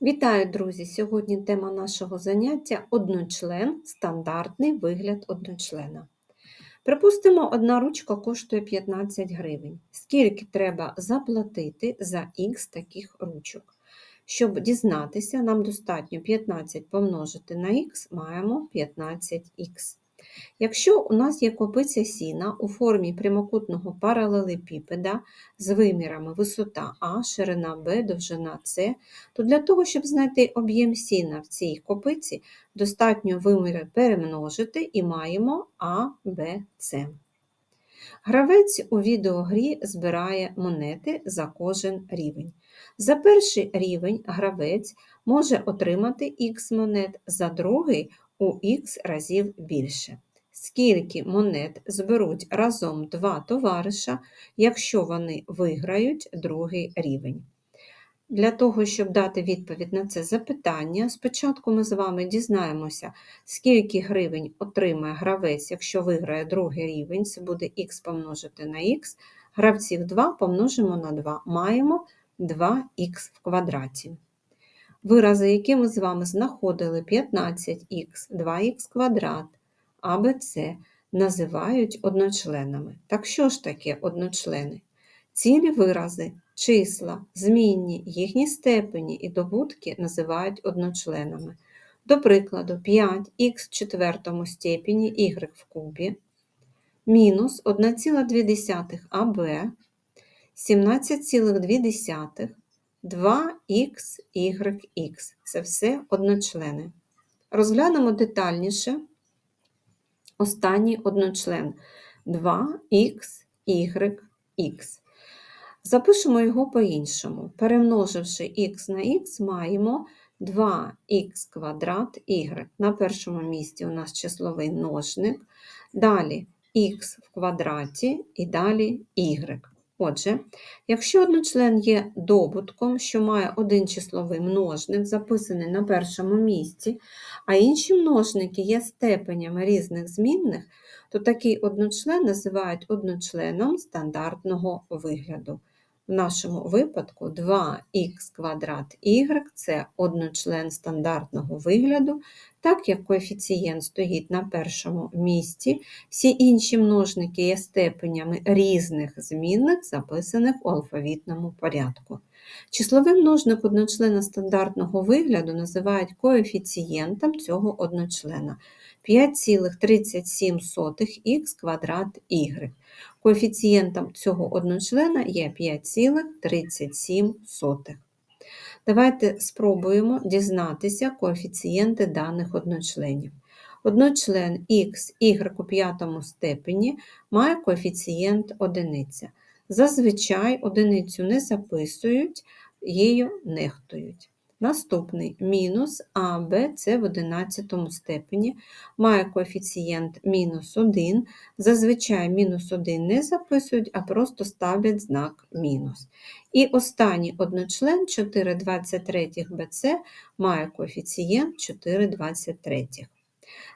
Вітаю, друзі! Сьогодні тема нашого заняття одночлен, стандартний вигляд одночлена. Припустимо, одна ручка коштує 15 гривень. Скільки треба заплатити за х таких ручок? Щоб дізнатися, нам достатньо 15 помножити на х, маємо 15х. Якщо у нас є копиця сіна у формі прямокутного паралелепіпеда з вимірами висота А, ширина Б, довжина С, то для того, щоб знайти об'єм сіна в цій копиці, достатньо виміри перемножити і маємо А, Б, С. Гравець у відеогрі збирає монети за кожен рівень. За перший рівень гравець може отримати х монет, за другий у х разів більше. Скільки монет зберуть разом два товариша, якщо вони виграють другий рівень? Для того, щоб дати відповідь на це запитання, спочатку ми з вами дізнаємося, скільки гривень отримає гравець, якщо виграє другий рівень, це буде х помножити на х, гравців 2 помножимо на 2, маємо 2х в квадраті. Вирази, які ми з вами знаходили 15х, 2х квадрат, А, Б, С, називають одночленами. Так що ж таке одночлени? Цілі вирази, числа, змінні, їхні степені і добутки називають одночленами. До прикладу, 5х в четвертому степені y в кубі, мінус 1,2 АБ, 17,2 2х, це все одночлени. Розглянемо детальніше останній одночлен 2х, Запишемо його по-іншому. Перемноживши х на х, маємо 2х квадрат y. На першому місці у нас числовий множник, далі х в квадраті і далі y. Отже, якщо одночлен є добутком, що має один числовий множник, записаний на першому місці, а інші множники є степенями різних змінних, то такий одночлен називають одночленом стандартного вигляду. В нашому випадку 2х квадрат y це одночлен стандартного вигляду, так як коефіцієнт стоїть на першому місці, всі інші множники є степенями різних змінних, записаних у алфавітному порядку. Числовий множник одночлена стандартного вигляду називають коефіцієнтом цього одночлена 5,37х квадрат y. Коефіцієнтом цього одночлена є 5,37. Давайте спробуємо дізнатися коефіцієнти даних одночленів. Одночлен х, у п'ятому степені має коефіцієнт одиниця. Зазвичай одиницю не записують, її нехтують. Наступний мінус АБ це в 11 степені, має коефіцієнт мінус 1. Зазвичай мінус 1 не записують, а просто ставлять знак мінус. І останній одночлен 4,23 БЦ має коефіцієнт 4,23.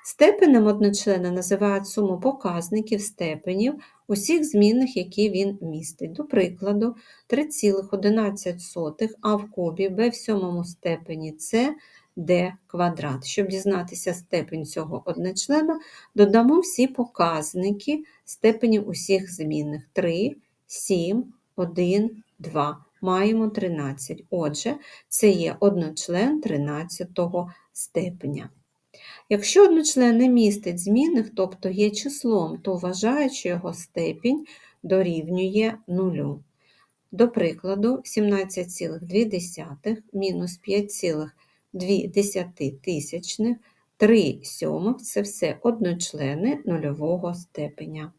Степенем одночлена називають суму показників степенів усіх змінних, які він містить. До прикладу, 3,11 а в кубі b в сьомому степені це d квадрат. Щоб дізнатися степень цього одночлена, додамо всі показники степенів усіх змінних 3, 7, 1, 2. Маємо 13. Отже, це є одночлен 13 степеня. Якщо одночлен не містить змінних, тобто є числом, то вважають, що його степінь дорівнює нулю. До прикладу, 17,2 мінус 5,2 тисячних, 3 сьомих це все одночлени нульового степеня.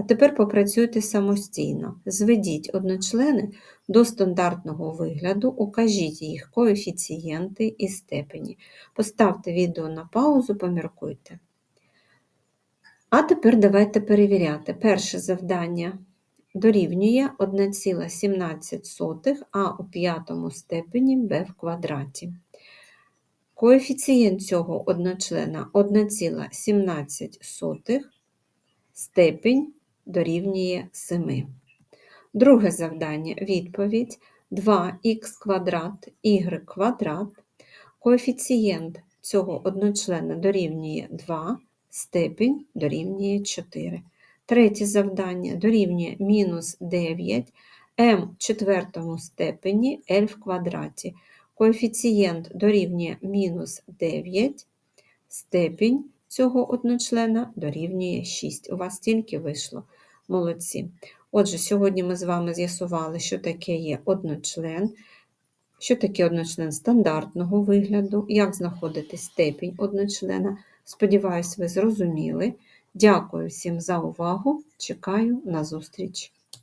А тепер попрацюйте самостійно. Зведіть одночлени до стандартного вигляду, укажіть їх коефіцієнти і степені. Поставте відео на паузу, поміркуйте. А тепер давайте перевіряти. Перше завдання дорівнює 1,17 а у п'ятому степені b в квадраті. Коефіцієнт цього одночлена 1,17 степень дорівнює 7. Друге завдання відповідь 2х квадрат y квадрат. Коефіцієнт цього одночлена дорівнює 2, степінь дорівнює 4. Третє завдання дорівнює мінус 9 m в четвертому степені L в квадраті. Коефіцієнт дорівнює мінус 9, степінь цього одночлена дорівнює 6. У вас тільки вийшло. Молодці. Отже, сьогодні ми з вами з'ясували, що таке є одночлен, що таке одночлен стандартного вигляду, як знаходити степінь одночлена. Сподіваюсь, ви зрозуміли. Дякую всім за увагу. Чекаю на зустріч.